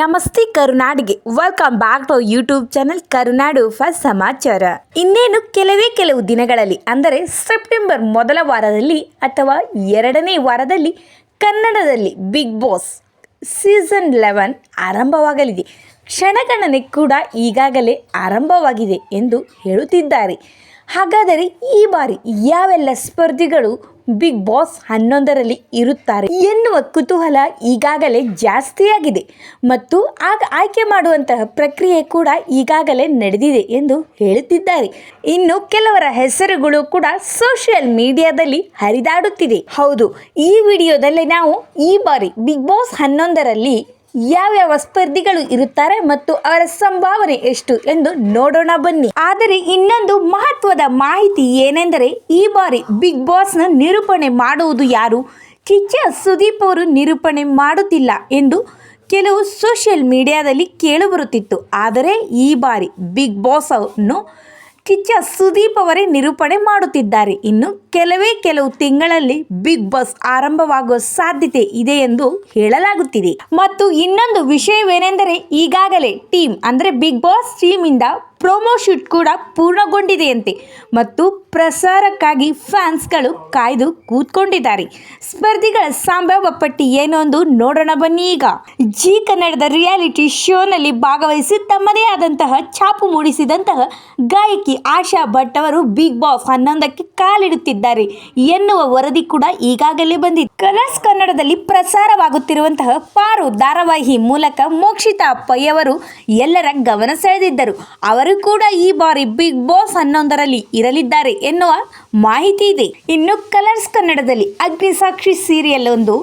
ನಮಸ್ತೆ ಕರುನಾಡಿಗೆ. Welcome back to YouTube channel Karunadu first ಸಮಾಚಾರ. ಇನ್ನೇನು ಕೆಲವೇ ಕೆಲವು ದಿನಗಳಲ್ಲಿ, ಅಂದರೆ ಸೆಪ್ಟೆಂಬರ್ ಮೊದಲ ವಾರದಲ್ಲಿ ಅಥವಾ ಎರಡನೇ ವಾರದಲ್ಲಿ ಕನ್ನಡದಲ್ಲಿ ಬಿಗ್ ಬಾಸ್ ಸೀಸನ್ ಲೆವೆನ್ ಆರಂಭವಾಗಲಿದೆ. ಕ್ಷಣಗಣನೆ ಕೂಡ ಈಗಾಗಲೇ ಆರಂಭವಾಗಿದೆ ಎಂದು ಹೇಳುತ್ತಿದ್ದಾರೆ. ಹಾಗಾದರೆ ಈ ಬಾರಿ ಯಾವೆಲ್ಲ ಸ್ಪರ್ಧಿಗಳು ಬಿಗ್ ಬಾಸ್ ಹನ್ನೊಂದರಲ್ಲಿ ಇರುತ್ತಾರೆ ಎನ್ನುವ ಕುತೂಹಲ ಈಗಾಗಲೇ ಜಾಸ್ತಿಯಾಗಿದೆ ಮತ್ತು ಆಗ ಆಯ್ಕೆ ಮಾಡುವಂತಹ ಪ್ರಕ್ರಿಯೆ ಕೂಡ ಈಗಾಗಲೇ ನಡೆದಿದೆ ಎಂದು ಹೇಳುತ್ತಿದ್ದಾರೆ. ಇನ್ನು ಕೆಲವರ ಹೆಸರುಗಳು ಕೂಡ ಸೋಷಿಯಲ್ ಮೀಡಿಯಾದಲ್ಲಿ ಹರಿದಾಡುತ್ತಿದೆ. ಹೌದು, ಈ ವಿಡಿಯೋದಲ್ಲಿ ನಾವು ಈ ಬಾರಿ ಬಿಗ್ ಬಾಸ್ ಹನ್ನೊಂದರಲ್ಲಿ ಯಾವ್ಯಾವ ಸ್ಪರ್ಧಿಗಳು ಇರುತ್ತಾರೆ ಮತ್ತು ಅವರ ಸಂಭಾವನೆ ಎಷ್ಟು ಎಂದು ನೋಡೋಣ ಬನ್ನಿ. ಆದರೆ ಇನ್ನೊಂದು ಮಹತ್ವದ ಮಾಹಿತಿ ಏನೆಂದರೆ ಈ ಬಾರಿ ಬಿಗ್ ಬಾಸ್ನ ನಿರೂಪಣೆ ಮಾಡುವುದು ಯಾರು? ಕಿಚ್ಚ ಸುದೀಪ್ ಅವರು ನಿರೂಪಣೆ ಮಾಡುತ್ತಿಲ್ಲ ಎಂದು ಕೆಲವು ಸೋಷಿಯಲ್ ಮೀಡಿಯಾದಲ್ಲಿ ಕೇಳಿಬರುತ್ತಿತ್ತು. ಆದರೆ ಈ ಬಾರಿ ಬಿಗ್ ಬಾಸ್ ಅನ್ನು ಕಿಚ್ಚ ಸುದೀಪ್ ಅವರೇ ನಿರೂಪಣೆ ಮಾಡುತ್ತಿದ್ದಾರೆ. ಇನ್ನು ಕೆಲವೇ ಕೆಲವು ತಿಂಗಳಲ್ಲಿ ಬಿಗ್ ಬಾಸ್ ಆರಂಭವಾಗುವ ಸಾಧ್ಯತೆ ಇದೆ ಎಂದು ಹೇಳಲಾಗುತ್ತಿದೆ. ಮತ್ತು ಇನ್ನೊಂದು ವಿಷಯವೇನೆಂದರೆ ಈಗಾಗಲೇ ಟೀಮ್, ಅಂದರೆ ಬಿಗ್ ಬಾಸ್ ಟೀಮಿಂದ ಪ್ರೊಮೋ ಶೂಟ್ ಕೂಡ ಪೂರ್ಣಗೊಂಡಿದೆಯಂತೆ ಮತ್ತು ಪ್ರಸಾರಕ್ಕಾಗಿ ಫ್ಯಾನ್ಸ್ಗಳು ಕಾಯ್ದು ಕೂತ್ಕೊಂಡಿದ್ದಾರೆ. ಸ್ಪರ್ಧಿಗಳ ಸಂಭವ ಪಟ್ಟಿ ಏನೊಂದು ನೋಡೋಣ ಬನ್ನಿ ಈಗ. ಜಿ ಕನ್ನಡದ ರಿಯಾಲಿಟಿ ಶೋನಲ್ಲಿ ಭಾಗವಹಿಸಿ ತಮ್ಮದೇ ಆದಂತಹ ಛಾಪು ಮೂಡಿಸಿದಂತಹ ಗಾಯಕಿ ಆಶಾ ಭಟ್ ಅವರು ಬಿಗ್ ಬಾಸ್ ಹನ್ನೊಂದಕ್ಕೆ ಕಾಲಿಡುತ್ತಿದ್ದಾರೆ ಎನ್ನುವ ವರದಿ ಕೂಡ ಈಗಾಗಲೇ ಬಂದಿದೆ. ಕಲರ್ಸ್ ಕನ್ನಡದಲ್ಲಿ ಪ್ರಸಾರವಾಗುತ್ತಿರುವಂತಹ ಪಾರು ಧಾರಾವಾಹಿ ಮೂಲಕ ಮೋಕ್ಷಿತಾ ಅವರು ಎಲ್ಲರ ಗಮನ ಸೆಳೆದಿದ್ದರು. ಅವರು ಕೂಡ ಈ ಬಾರಿ ಬಿಗ್ ಬಾಸ್ ಹನ್ನೊಂದರಲ್ಲಿ ಇರಲಿದ್ದಾರೆ ಎನ್ನುವ ಮಾಹಿತಿ ಇದೆ. ಇನ್ನು ಕಲರ್ಸ್ ಕನ್ನಡದಲ್ಲಿ ಅಗ್ನಿಸಾಕ್ಷಿ ಸೀರಿಯಲ್ ಒಂದು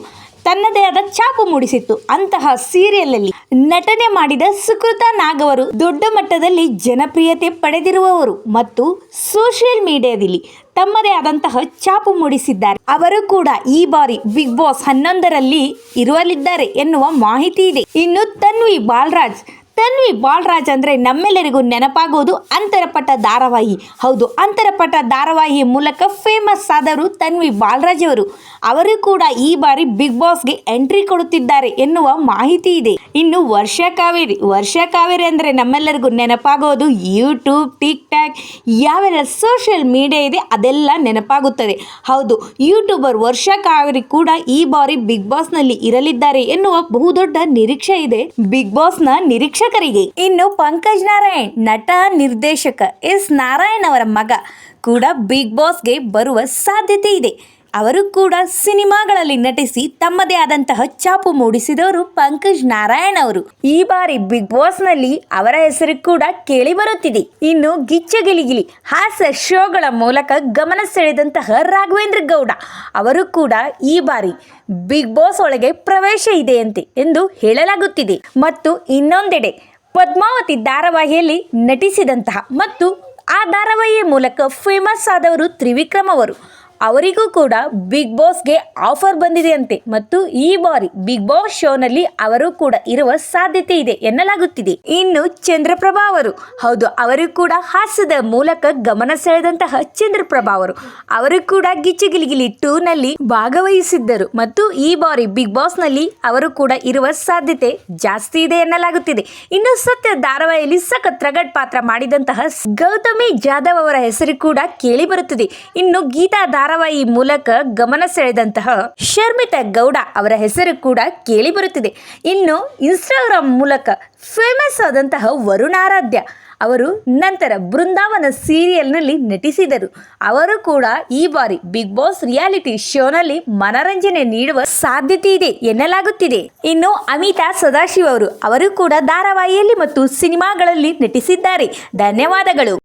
ತನ್ನದೇ ಆದ ಛಾಪು ಮೂಡಿಸಿತ್ತು. ಅಂತಹ ಸೀರಿಯಲ್ ಅಲ್ಲಿ ನಟನೆ ಮಾಡಿದ ಸುಕೃತ ನಾಗ್ ಅವರು ದೊಡ್ಡ ಮಟ್ಟದಲ್ಲಿ ಜನಪ್ರಿಯತೆ ಪಡೆದಿರುವವರು ಮತ್ತು ಸೋಷಿಯಲ್ ಮೀಡಿಯಾದಲ್ಲಿ ತಮ್ಮದೇ ಆದಂತಹ ಛಾಪು ಮೂಡಿಸಿದ್ದಾರೆ. ಅವರು ಕೂಡ ಈ ಬಾರಿ ಬಿಗ್ ಬಾಸ್ ಹನ್ನೊಂದರಲ್ಲಿ ಇರುವಲಿದ್ದಾರೆ ಎನ್ನುವ ಮಾಹಿತಿ ಇದೆ. ಇನ್ನು ತನ್ವಿ ಬಾಲ್ರಾಜ್ ತನ್ವಿ ಬಾಲ್ರಾಜ್ ಅಂದರೆ ನಮ್ಮೆಲ್ಲರಿಗೂ ನೆನಪಾಗೋದು ಅಂತರಪಟ ಧಾರಾವಾಹಿ. ಹೌದು, ಅಂತರಪಟ ಧಾರಾವಾಹಿಯ ಮೂಲಕ ಫೇಮಸ್ ಆದರು ತನ್ವಿ ಬಾಲ್ರಾಜ್ ಅವರು. ಅವರು ಕೂಡ ಈ ಬಾರಿ ಬಿಗ್ ಬಾಸ್ಗೆ ಎಂಟ್ರಿ ಕೊಡುತ್ತಿದ್ದಾರೆ ಎನ್ನುವ ಮಾಹಿತಿ ಇದೆ. ಇನ್ನು ವರ್ಷ ಕಾವೇರಿ ವರ್ಷ ಕಾವೇರಿ ಅಂದರೆ ನಮ್ಮೆಲ್ಲರಿಗೂ ನೆನಪಾಗೋದು ಯೂಟ್ಯೂಬ್ ಟಿಕ್ ಟಾಕ್ ಯಾವೆಲ್ಲ ಸೋಷಿಯಲ್ ಮೀಡಿಯಾ ಇದೆ ಅದೆಲ್ಲ ನೆನಪಾಗುತ್ತದೆ. ಹೌದು ಯೂಟ್ಯೂಬರ್ ವರ್ಷ ಕಾವೇರಿ ಕೂಡ ಈ ಬಾರಿ ಬಿಗ್ ಬಾಸ್ನಲ್ಲಿ ಇರಲಿದ್ದಾರೆ ಎನ್ನುವ ಬಹುದೊಡ್ಡ ನಿರೀಕ್ಷೆ ಇದೆ. ಬಿಗ್ ಬಾಸ್ನ ನಿರೀಕ್ಷಕರಿಗೆ ಇನ್ನು ಪಂಕಜ್ ನಾರಾಯಣ್, ನಟ, ನಿರ್ದೇಶಕ ಎಸ್ ನಾರಾಯಣ್ ಅವರ ಮಗ ಕೂಡ ಬಿಗ್ ಬಾಸ್ಗೆ ಬರುವ ಸಾಧ್ಯತೆ ಇದೆ. ಅವರು ಕೂಡ ಸಿನಿಮಾಗಳಲ್ಲಿ ನಟಿಸಿ ತಮ್ಮದೇ ಆದಂತಹ ಛಾಪು ಮೂಡಿಸಿದವರು ಪಂಕಜ್ ನಾರಾಯಣ್ ಅವರು. ಈ ಬಾರಿ ಬಿಗ್ ಬಾಸ್ನಲ್ಲಿ ಅವರ ಹೆಸರು ಕೂಡ ಕೇಳಿ ಬರುತ್ತಿದೆ. ಇನ್ನು ಗಿಚ್ಚ ಗಿಲಿಗಿಲಿ ಹಾಸ್ಯ ಶೋಗಳ ಮೂಲಕ ಗಮನ ಸೆಳೆದಂತಹ ರಾಘವೇಂದ್ರ ಗೌಡ ಅವರು ಕೂಡ ಈ ಬಾರಿ ಬಿಗ್ ಬಾಸ್ ಒಳಗೆ ಪ್ರವೇಶ ಇದೆಯಂತೆ ಎಂದು ಹೇಳಲಾಗುತ್ತಿದೆ. ಮತ್ತು ಇನ್ನೊಂದೆಡೆ ಪದ್ಮಾವತಿ ಧಾರಾವಾಹಿಯಲ್ಲಿ ನಟಿಸಿದಂತಹ ಮತ್ತು ಆ ಧಾರಾವಾಹಿಯ ಮೂಲಕ ಫೇಮಸ್ ಆದವರು ತ್ರಿವಿಕ್ರಮ್ ಅವರು. ಅವರಿಗೂ ಕೂಡ ಬಿಗ್ ಬಾಸ್ಗೆ ಆಫರ್ ಬಂದಿದೆಯಂತೆ. ಮತ್ತು ಈ ಬಾರಿ ಬಿಗ್ ಬಾಸ್ ಶೋನಲ್ಲಿ ಅವರು ಕೂಡ ಇರುವ ಸಾಧ್ಯತೆ ಇದೆ ಎನ್ನಲಾಗುತ್ತಿದೆ. ಇನ್ನು ಚಂದ್ರಪ್ರಭಾ ಅವರು. ಹೌದು, ಅವರು ಕೂಡ ಹಾಸ್ಯದ ಮೂಲಕ ಗಮನ ಸೆಳೆದಂತಹ ಚಂದ್ರಪ್ರಭಾ ಅವರು. ಅವರು ಕೂಡ ಗಿಚ್ಚಿಗಿಲಿಗಿಲಿ ಟೂನಲ್ಲಿ ಭಾಗವಹಿಸಿದ್ದರು. ಮತ್ತು ಈ ಬಾರಿ ಬಿಗ್ ಬಾಸ್ನಲ್ಲಿ ಅವರು ಕೂಡ ಇರುವ ಸಾಧ್ಯತೆ ಜಾಸ್ತಿ ಇದೆ ಎನ್ನಲಾಗುತ್ತಿದೆ. ಇನ್ನು ಸತ್ಯ ಧಾರಾವಾಹಿಯಲ್ಲಿ ಸಖತ್ ರಗಡ್ ಪಾತ್ರ ಮಾಡಿದಂತಹ ಗೌತಮಿ ಜಾಧವ್ ಅವರ ಹೆಸರು ಕೂಡ ಕೇಳಿ ಬರುತ್ತದೆ. ಇನ್ನು ಗೀತಾ ಧಾರಾವಾಹಿ ಮೂಲಕ ಗಮನ ಸೆಳೆದಂತಹ ಶರ್ಮಿತಾ ಗೌಡ ಅವರ ಹೆಸರು ಕೂಡ ಕೇಳಿ ಬರುತ್ತಿದೆ. ಇನ್ನು ಇನ್ಸ್ಟಾಗ್ರಾಮ್ ಮೂಲಕ ಫೇಮಸ್ ಆದಂತಹ ವರುಣಾರಾಧ್ಯ ಅವರು ನಂತರ ಬೃಂದಾವನ ಸೀರಿಯಲ್ನಲ್ಲಿ ನಟಿಸಿದರು. ಅವರು ಕೂಡ ಈ ಬಾರಿ ಬಿಗ್ ಬಾಸ್ ರಿಯಾಲಿಟಿ ಶೋನಲ್ಲಿ ಮನರಂಜನೆ ನೀಡುವ ಸಾಧ್ಯತೆ ಇದೆ ಎನ್ನಲಾಗುತ್ತಿದೆ. ಇನ್ನು ಅಮಿತಾ ಸದಾಶಿವ ಅವರು ಅವರು ಕೂಡ ಧಾರಾವಾಹಿಯಲ್ಲಿ ಮತ್ತು ಸಿನಿಮಾಗಳಲ್ಲಿ ನಟಿಸಿದ್ದಾರೆ. ಧನ್ಯವಾದಗಳು.